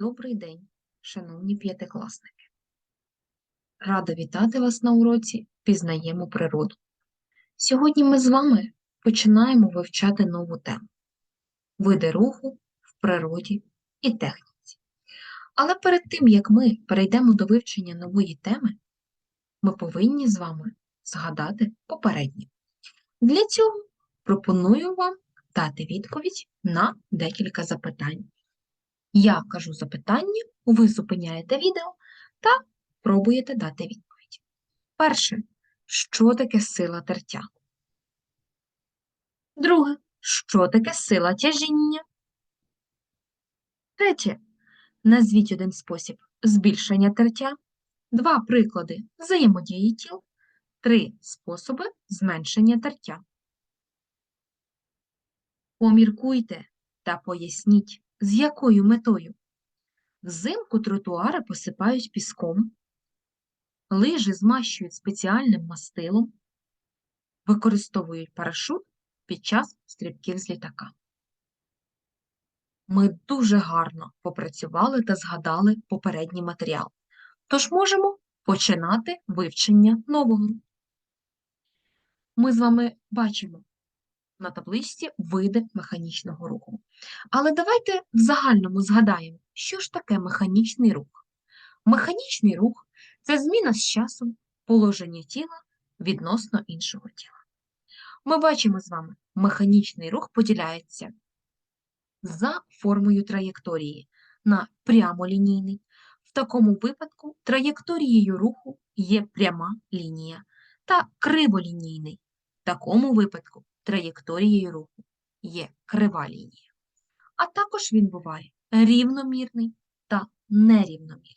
Добрий день, шановні п'ятикласники. Рада вітати вас на уроці Пізнаємо природу. Сьогодні ми з вами починаємо вивчати нову тему види руху в природі і техніці. Але перед тим, як ми перейдемо до вивчення нової теми, ми повинні з вами згадати попереднє. Для цього пропоную вам дати відповідь на декілька запитань. Я кажу запитання, ви зупиняєте відео та пробуєте дати відповідь. Перше, що таке сила тертя? Друге, що таке сила тяжіння? Третє, назвіть один спосіб збільшення тертя, два приклади взаємодії тіл, три способи зменшення тертя. Поміркуйте та поясніть, з якою метою? Взимку тротуари посипають піском, лижі змащують спеціальним мастилом, використовують парашут під час стрибків з літака. Ми дуже гарно попрацювали та згадали попередній матеріал, тож можемо починати вивчення нового. Ми з вами бачимо на табличці види механічного руху. Але давайте в загальному згадаємо, що ж таке механічний рух. Механічний рух це зміна з часом положення тіла відносно іншого тіла. Ми бачимо з вами, механічний рух поділяється за формою траєкторії на прямолінійний. В такому випадку траєкторією руху є пряма лінія та криволінійний. В такому випадку траєкторією руху є крива лінія. А також він буває рівномірний та нерівномірний.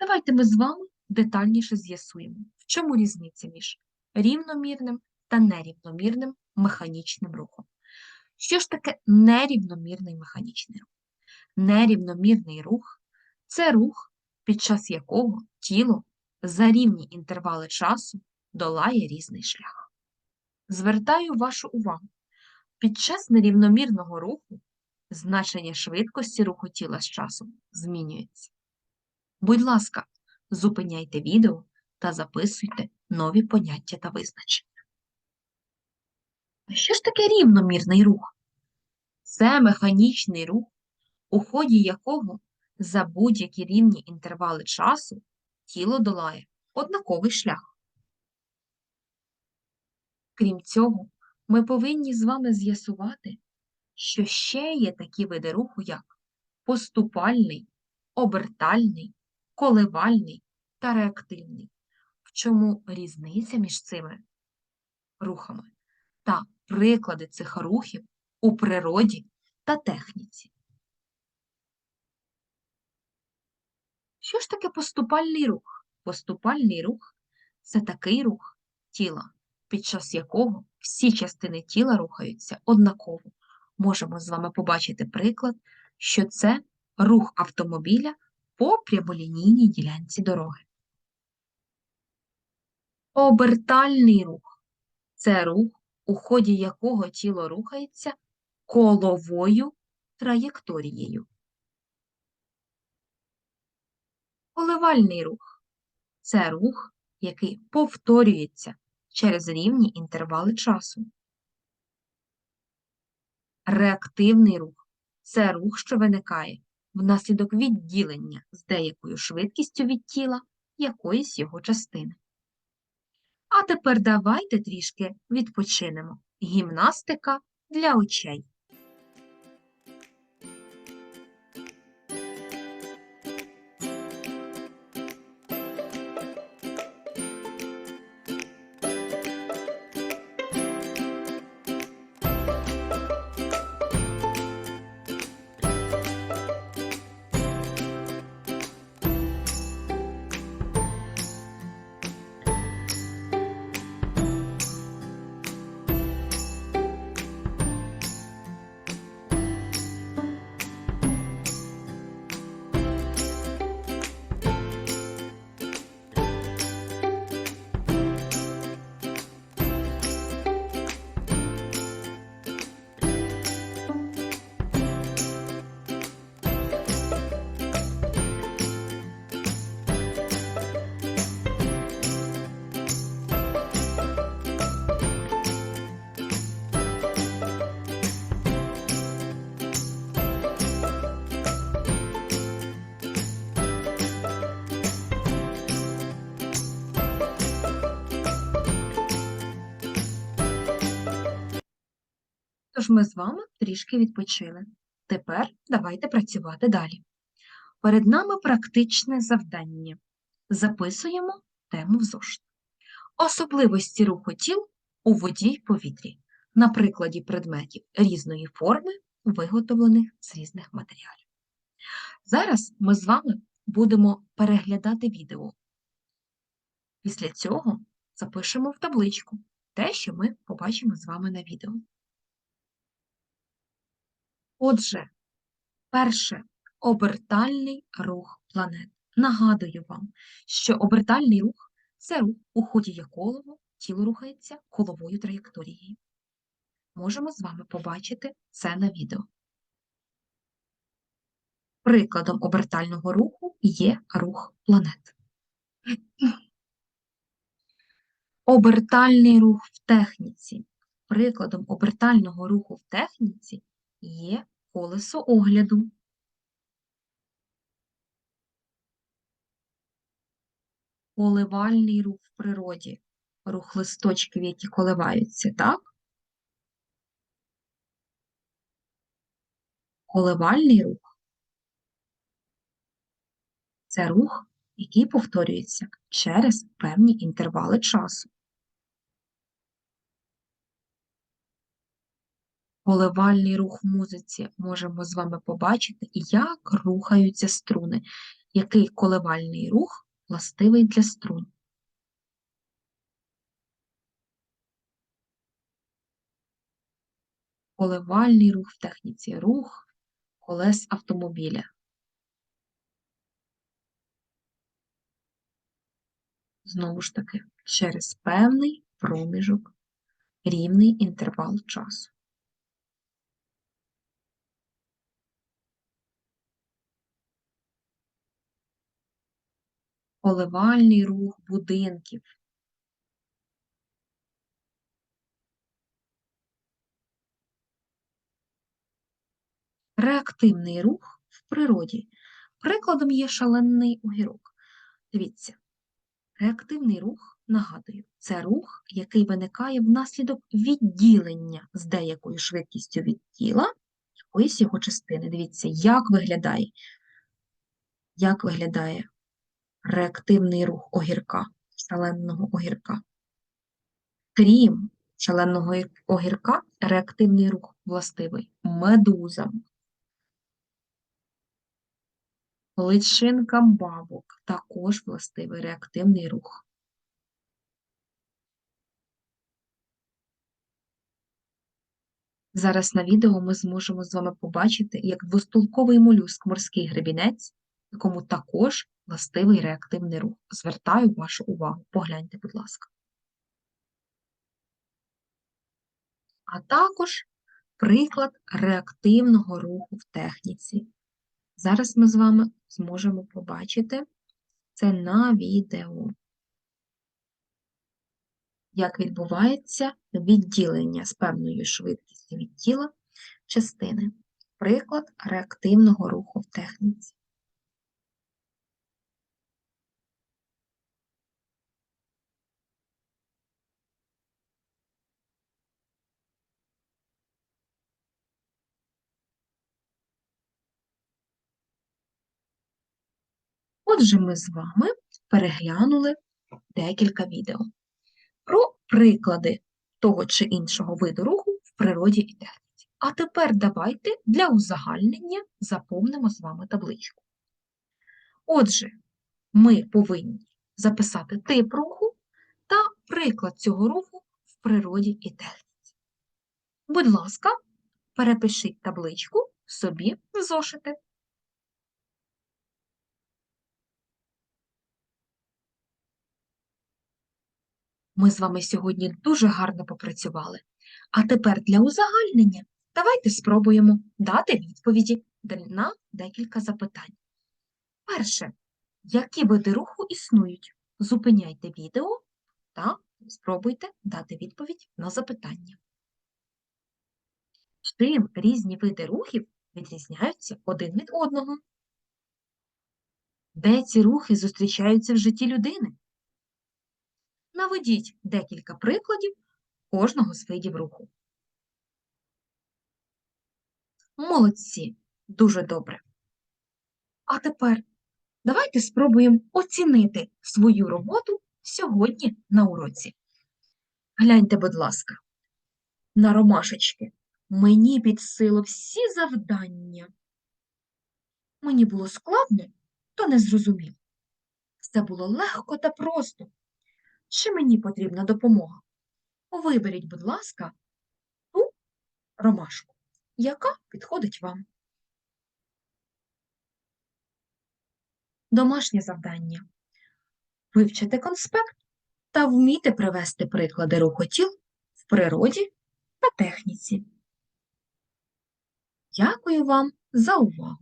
Давайте ми з вами детальніше з'ясуємо, в чому різниця між рівномірним та нерівномірним механічним рухом. Що ж таке нерівномірний механічний рух? Нерівномірний рух це рух, під час якого тіло за рівні інтервали часу долає різний шлях. Звертаю вашу увагу. Під час нерівномірного руху значення швидкості руху тіла з часом змінюється. Будь ласка, зупиняйте відео та записуйте нові поняття та визначення. Що ж таке рівномірний рух? Це механічний рух, у ході якого за будь-які рівні інтервали часу тіло долає однаковий шлях. Крім цього, ми повинні з вами з'ясувати, що ще є такі види руху, як поступальний, обертальний, коливальний та реактивний. В чому різниця між цими рухами та приклади цих рухів у природі та техніці. Що ж таке поступальний рух? Поступальний рух це такий рух тіла, під час якого всі частини тіла рухаються однаково. Можемо з вами побачити приклад, що це рух автомобіля по прямолінійній ділянці дороги. Обертальний рух це рух, у ході якого тіло рухається коловою траєкторією. Коливальний рух це рух, який повторюється через рівні інтервали часу. Реактивний рух це рух, що виникає внаслідок відділення з деякою швидкістю від тіла якоїсь його частини. А тепер давайте трішки відпочинемо. Гімнастика для очей. Тож ми з вами трішки відпочили. Тепер давайте працювати далі. Перед нами практичне завдання. Записуємо тему в зошит. Особливості руху тіл у воді й повітрі на прикладі предметів різної форми, виготовлених з різних матеріалів. Зараз ми з вами будемо переглядати відео. Після цього запишемо в табличку те, що ми побачимо з вами на відео. Отже, перше обертальний рух планет. Нагадую вам, що обертальний рух це рух, у ході якого тіло рухається коловою траєкторією. Можемо з вами побачити це на відео. Прикладом обертального руху є рух планет. Обертальний рух в техніці. Прикладом обертального руху в техніці є колесо огляду. Коливальний рух в природі. Рух листочків, які коливаються, так? Коливальний рух це рух, який повторюється через певні інтервали часу. Коливальний рух музиці можемо з вами побачити, як рухаються струни, який коливальний рух властивий для струн. Коливальний рух в техніці рух колес автомобіля. Знову ж таки, через певний проміжок, рівний інтервал часу. Коливальний рух будинків. Реактивний рух в природі. Прикладом є шалений огірок. Дивіться, реактивний рух, нагадую, це рух, який виникає внаслідок відділення з деякою швидкістю від тіла якоїсь його частини. Дивіться, як виглядає, як виглядає реактивний рух огірка, шаленого огірка. Крім шаленого огірка, реактивний рух властивий медузам, личинкам бабок також властивий реактивний рух. Зараз на відео ми зможемо з вами побачити, як двостулковий молюск морський гребінець, якому також властивий реактивний рух. Звертаю вашу увагу. Погляньте, будь ласка. А також приклад реактивного руху в техніці. Зараз ми з вами зможемо побачити це на відео. Як відбувається відділення з певною швидкістю від тіла частини. Приклад реактивного руху в техніці. Отже, ми з вами переглянули декілька відео про приклади того чи іншого виду руху в природі і техніці. А тепер давайте для узагальнення заповнимо з вами табличку. Отже, ми повинні записати тип руху та приклад цього руху в природі і техніці. Будь ласка, перепишіть табличку собі в зошити. Ми з вами сьогодні дуже гарно попрацювали. А тепер для узагальнення давайте спробуємо дати відповіді на декілька запитань. Перше, які види руху існують? Зупиняйте відео та спробуйте дати відповідь на запитання. Чим різні види рухів відрізняються один від одного? Де ці рухи зустрічаються в житті людини? Наведіть декілька прикладів кожного з видів руху. Молодці, дуже добре. А тепер давайте спробуємо оцінити свою роботу сьогодні на уроці. Гляньте, будь ласка, на ромашечки. Мені під силу всі завдання. Мені було складно, то не зрозумів. Все було легко та просто. Чи мені потрібна допомога? Виберіть, будь ласка, ту ромашку, яка підходить вам. Домашнє завдання. Вивчити конспект та вміти привести приклади рухотіл в природі та техніці. Дякую вам за увагу!